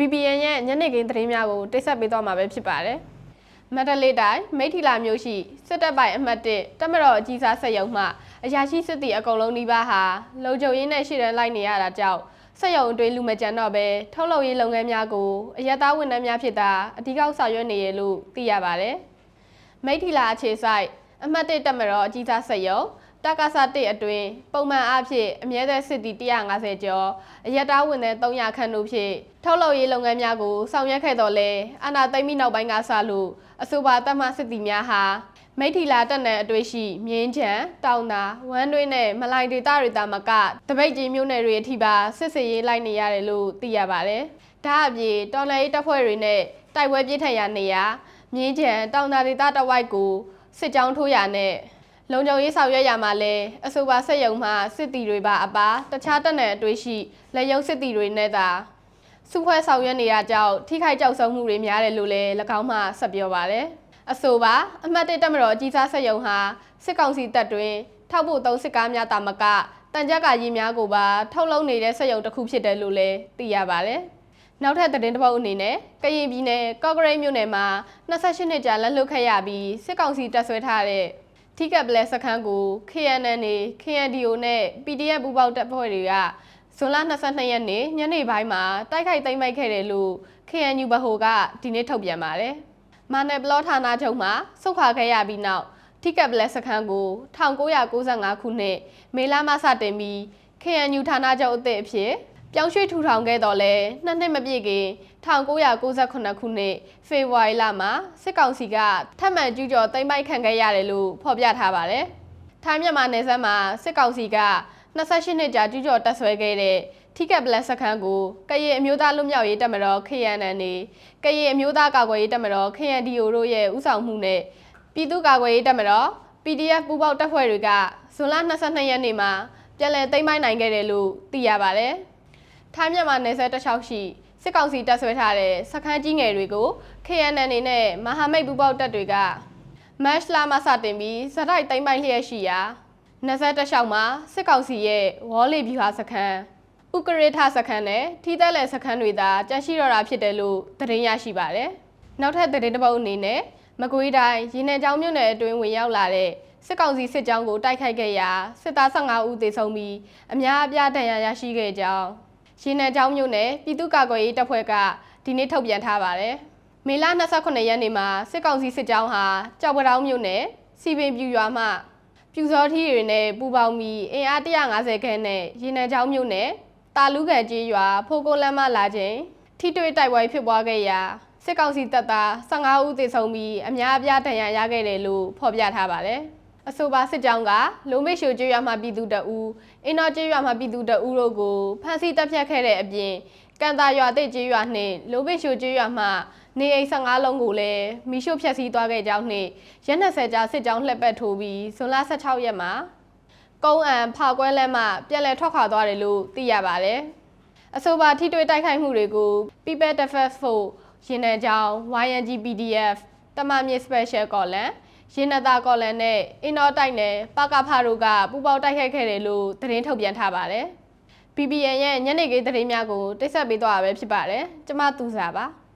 BBN ရဲ့ညနေခင်းသတင်းများကိုတိဆက်ပေးသွားမှာပဲဖြစ်ပါတယ်။မန္တလေးတိုင်းမိထီလာမြို့ရှိစစ်တပ်ပိုင်အမှတ်1တပ်မတော်အကြီးစားဆက်ရုံမှအရာရှိစစ်တီအကုန်လုံးနှိပါဟာလုံခြုံရေးနဲ့ရှေ့တန်းလိုက်နေရတာကြောင့်ဆက်ရုံအတွင်းလူမကြံတော့ပဲထုတ်လုပ်ရေးလုပ်ငန်းများကိုအရက်သားဝန်ထမ်းများဖြစ်တာအဓိကဆောင်ရွက်နေရလို့သိရပါတယ်။မိထီလာအခြေဆိုင်အမှတ်1တက်မတော်အကြီးစားဆက်ယုံ တက္ကသ1အတွင်းပုံမှန်အားဖြင့်အမြဲတမ်းစစ်တီ150ကျော်အရက်သားဝင်တဲ့300ခန့်တို့ဖြင့်ထုတ်လုပ်ရေးလုပ်ငန်းများကိုဆောင်ရွက်ခဲ့တော်လဲအာနာသိမ့်မိနောက်ပိုင်းကစလို့အဆိုပါတပ်မစစ်တီများဟာမိထီလာတက်နယ်အတွေ့ရှိမြင်းချံတောင်သာဝမ်းတွင်းနဲ့မလိုင်ဒေတာတွေတာမကတပိတ်ကြီးမြို့နယ်တွေအထိပါစစ်စေးရေးလိုက်နေရတယ်လို့သိရပါတယ်။ဒါအပြင်တော်လှန်ရေးတပ်ဖွဲ့တွေနဲ့တိုက်ပွဲပြစ်ထန်ရနေရမြင်းချံတောင်သာဒေတာတဝိုက်ကိုစစ်ကြောင်းထိုးရနဲ့ လုံခြုံရေးဆောင်ရွက်ရမှာလဲအဆိုပါဆက်ယုံမှစစ်တီတွေပါအပါတခြားတက်နယ်အတွေ့ရှိလက်ယုံစစ်တီတွေနဲ့သာစုဖွဲ့ဆောင်ရွက်နေရကြောင်းထိခိုက်ကြောက်ဆုံးမှုတွေများတယ်လို့လည်း၎င်းမှဆက်ပြောပါတယ်။အဆိုပါအမှတ်1တက်မတော်အကြီးစားဆက်ယုံဟာစစ်ကောင်စီတပ်တွင်ထောက်ဖို့သုံးစစ်ကားများတာမကတန်ကြပ်ကာကြီးများကိုပါထုတ်လုပ်နေတဲ့ဆက်ယုံတစ်ခုဖြစ်တယ်လို့လည်းသိရပါတယ်။နောက်ထပ်သတင်းတစ်ပုဒ်အနေနဲ့ကရင်ပြည်နယ်ကော့ကရိတ်မြို့နယ်မှာ28နှစ်ကြာလက်လွတ်ခဲ့ရပြီးစစ်ကောင်စီတပ်ဆွဲထားတဲ့ ထိကပ်ပလက်စခန်းကို KNN နေ KNDO နဲ့ PDF ပူးပေါင်းတပ်ဖွဲ့တွေကဇွန်လ22ရက်နေ့ညနေပိုင်းမှာတိုက်ခိုက်သိမ်းပိုက်ခဲ့တယ်လို့ KNU ဘဟိုကဒီနေ့ထုတ်ပြန်ပါတယ်။မာနယ်ဘလော့ဌာနချုပ်မှာဆုတ်ခွာခဲ့ရပြီးနောက်ထိကပ်ပလက်စခန်းကို1995ခုနှစ်မေလမှစတင်ပြီး KNU ဌာနချုပ်အသစ်အဖြစ်ပြောင်းရွှေ့ထူထောင်ခဲ့တော့လဲနှစ်နှစ်မပြည့်ခင်1998ခုနှစ်ဖေဖော်ဝါရီလမှာစစ်ကောင်စီကထပ်မံကျူးကျော်သိမ်းပိုက်ခံခဲ့ရတယ်လို့ဖော်ပြထားပါတယ်။ထိုင်းမြန်မာနယ်စပ်မှာစစ်ကောင်စီက28နှစ်ကြာကျူးကျော်တပ်ဆွဲခဲ့တဲ့ထိကက်ဘလက်စခန်းကိုကရင်အမျိုးသားလွတ်မြောက်ရေးတပ်မတော် KNN နေကရင်အမျိုးသားကာကွယ်ရေးတပ်မတော် KNDO တို့ရဲ့ဥဆောင်မှုနဲ့ပြည်သူ့ကာကွယ်ရေးတပ်မတော် PDF ပူးပေါင်းတပ်ဖွဲ့တွေကဇွန်လ22ရက်နေ့မှာပြန်လည်သိမ်းပိုက်နိုင်ခဲ့တယ်လို့သိရပါတယ်။ထိုင်းမြန်မာနယ်စပ်တစ်လျှောက်ရှိ စစ်ကောင်စီတပ်ဆွဲထားတဲ့စခန်းကြီးငယ်တွေကို KNN နေနဲ့မဟာမိတ်ပူးပေါင်းတပ်တွေကမတ်လမှစတင်ပြီးဇက်တိုက်သိမ်းပိုက်လျက်ရှိရာနယ်စပ်တစ်လျှောက်မှာစစ်ကောင်စီရဲ့ဝေါ်လီဗျူဟာစခန်းဥကရထစခန်းနဲ့ထိသက်လက်စခန်းတွေသာကြန့်ရှိတော့တာဖြစ်တယ်လို့သတင်းရရှိပါတယ်။နောက်ထပ်သတင်းတစ်ပုဒ်အနေနဲ့မကွေးတိုင်းရင်းနှံချောင်းမြို့နယ်အတွင်းဝင်ရောက်လာတဲ့စစ်ကောင်စီစစ်ကြောင်းကိုတိုက်ခိုက်ခဲ့ရာစစ်သား15ဦးသေဆုံးပြီးအများအပြားဒဏ်ရာရရှိခဲ့ကြောင်း ရင်းနှံချောင်းမြို့နယ်ပြည်သူ့ကာကွယ်ရေးတပ်ဖွဲ့ကဒီနေ့ထုတ်ပြန်ထားပါတယ်။မေလ29ရက်နေ့မှာစစ်ကောင်စီစစ်ကြောင်းဟာကြောက်ပတောင်းမြို့နယ်စီပင်ပြူရွာမှပြူစောထီးတွေနဲ့ပူပေါင်းပြီးအင်အား150ခန်းနဲ့ရင်းနှံချောင်းမြို့နယ်တာလူကန်ကြီးရွာဖိုးကိုလမ်းမလာခြင်းထိတွေ့တိုက်ပွဲဖြစ်ပွားခဲ့ရာစစ်ကောင်စီတပ်သား15ဦးသေဆုံးပြီးအများအပြားဒဏ်ရာရခဲ့တယ်လို့ဖော်ပြထားပါတယ်။ အဆိုပါစစ်ကြောင်းကလုံးမိတ်ရှိုကျွေးရွာမှပြည်သူတအူးအင်းတော်ကျွေးရွာမှပြည်သူတအူးတို့ကိုဖမ်းဆီးတပ်ဖြတ်ခဲ့တဲ့အပြင်ကန်တာရွာတိတ်ကျွေးရွာနှင့်လုံးမိတ်ရှိုကျွေးရွာမှနေအိမ်15လုံးကိုလည်းမီးရှို့ဖျက်ဆီးသွားခဲ့ကြောင်းနှင့်ရက်20ကြာစစ်ကြောင်းလှည့်ပတ်ထိုးပြီးဇွန်လ16ရက်မှာကုန်းအံဖောက်ကွဲလမ်းမှပြန်လည်ထွက်ခွာသွားတယ်လို့သိရပါတယ်။အဆိုပါထိတွေ့တိုက်ခိုက်မှုတွေကို People Defense Force ရင်နံချောင်း YNG PDF တမမြေ Special Column ရင်နတာကော်လန်နဲ့အင်တော်တိုက်နယ်ပကဖာတို့ကပူပေါင်းတိုက်ခိုက်ခဲ့တယ်လို့သတင်းထုတ်ပြန်ထားပါတယ်။ BBN ရဲ့ညနေခင်းသတင်းများကိုတိတ်ဆက်ပေးသွားတာပဲဖြစ်ပါတယ်။ကျွန်မသူစားပါ။